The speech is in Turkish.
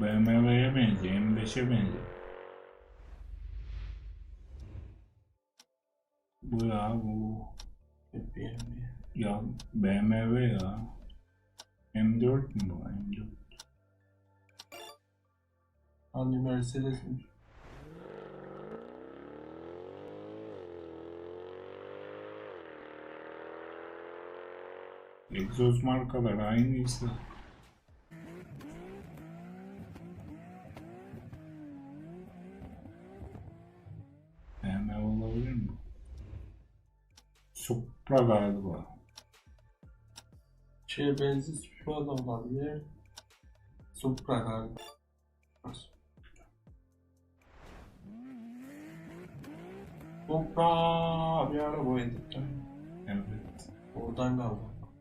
BMW'ye benziyor, M5'e benziyor. Bu ya bu. BMW. Ya BMW ya. M4 mü bu? M4. Hani Mercedes mi? Egzoz markalar aynıysa. BMW olabilir mi? Supra galiba. Şeye benzi Supra da olabilir. Supra galiba. Supra bir ara boyadık. Evet. Oradan kaldı.